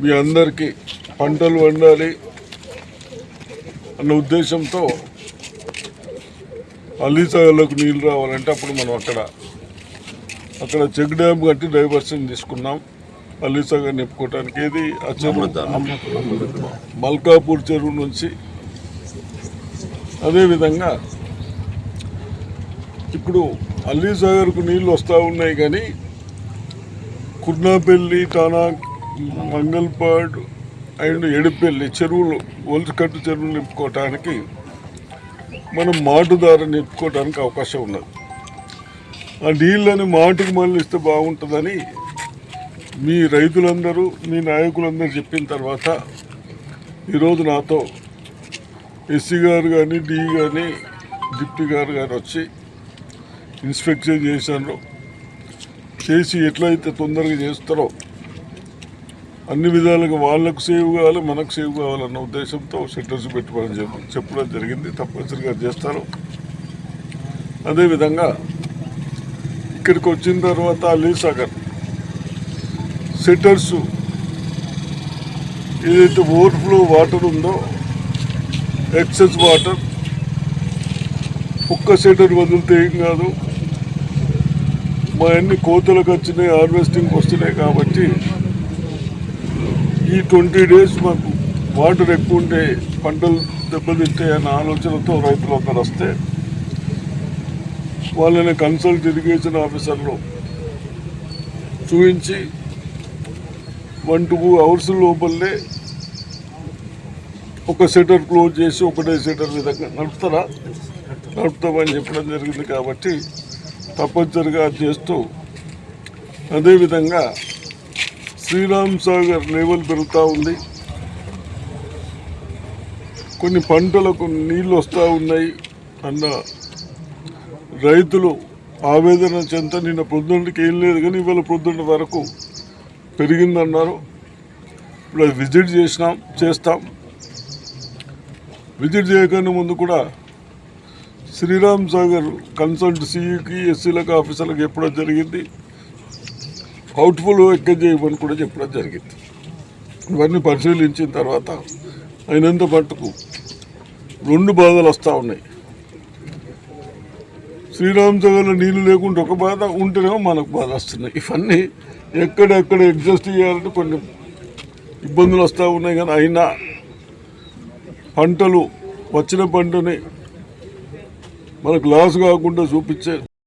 మీ అందరికీ పంటలు వండాలి అన్న ఉద్దేశంతో అల్లీసాగర్లోకి నీళ్ళు రావాలంటే అప్పుడు మనం అక్కడ అక్కడ చెక్ డ్యామ్ కట్టి డైవర్షన్ తీసుకున్నాం. అల్లీసాగర్ నింపుకోవటానికి ఏది? ఆ చెరువు. మల్కాపూర్ చెరువు నుంచి. అదేవిధంగా ఇప్పుడు అల్లీసాగర్కు నీళ్ళు వస్తూ ఉన్నాయి కానీ కుర్నాపల్లి తానా మంగల్పాడ్ అండ్ ఎడిపల్లి చెరువులు ఒలికట్టు చెరువులు నింపుకోవటానికి మనం మాటు ద్వారా నింపుకోవడానికి అవకాశం ఉన్నది. ఆ నీళ్ళని మాటుకు మళ్ళిస్తే బాగుంటుందని మీ రైతులందరూ మీ నాయకులందరూ చెప్పిన తర్వాత ఈరోజు నాతో ఎస్సీ గారు కానీ డి కానీ డిప్టీ గారు కానీ వచ్చి ఇన్స్పెక్షన్ చేశాను చేసి ఎట్లయితే తొందరగా చేస్తారో అన్ని విధాలుగా వాళ్ళకు సేవ్ కావాలి మనకు సేవ్ కావాలన్న ఉద్దేశంతో సెటర్స్ పెట్టుకోవడం చెప్ప చెప్పడం జరిగింది. తప్పనిసరిగా చేస్తారు. అదేవిధంగా ఇక్కడికి వచ్చిన తర్వాత అలీసాగర్ సెట్టర్స్ ఏదైతే ఓవర్ఫ్లో వాటర్ ఉందో ఎక్సెస్ వాటర్ ఒక్క సెటర్ వదిలితే ఏం కాదు. మా అన్ని కోతలకు వచ్చినాయి హార్వెస్టింగ్ వస్తున్నాయి కాబట్టి ఈ ట్వంటీ డేస్ మాకు వాటర్ ఎక్కువ ఉంటే పంటలు దెబ్బతింటాయి అన్న ఆలోచనతో రైతులందరూ వస్తే వాళ్ళని కన్సల్ట్ ఇరిగేషన్ ఆఫీసర్లు చూపించి వన్ టూ అవర్స్ లోపలనే ఒక సెటర్ క్లోజ్ చేసి ఒకటే సెటర్ విధంగా నడుపుతారా? నడుపుతామని చెప్పడం జరిగింది కాబట్టి తప్పనిసరిగా చేస్తూ అదేవిధంగా శ్రీరామ్ సాగర్ లెవెల్ పెరుగుతూ ఉంది. కొన్ని పంటలకు నీళ్ళు వస్తూ ఉన్నాయి అన్న రైతులు ఆవేదన చెంత నిన్న పొద్దున్నకి ఏం లేదు కానీ ఇవాళ పొద్దున్న వరకు పెరిగిందన్నారు. ఇప్పుడు అది విజిట్ చేసినాం చేస్తాం. విజిట్ చేయకుండా ముందు కూడా శ్రీరామ్ సాగర్ కన్సల్ట్ సిఈకి ఎస్సీలకు ఆఫీసర్లకు చెప్పడం జరిగింది. అవుట్ఫుల్ ఎక్కడ చేయమని కూడా చెప్పడం జరిగింది. ఇవన్నీ పరిశీలించిన తర్వాత అయినంత మట్టుకు రెండు బాధలు వస్తూ ఉన్నాయి. శ్రీరామ్ సాగర్లో నీళ్ళు లేకుండా ఒక బాధ ఉంటేనేమో మనకు బాధ వస్తున్నాయి. ఇవన్నీ ఎక్కడెక్కడ అడ్జస్ట్ చేయాలంటే కొన్ని ఇబ్బందులు వస్తూ ఉన్నాయి కానీ అయినా పంటలు వచ్చిన పంటని మనకు లాస్ కాకుండా చూపించే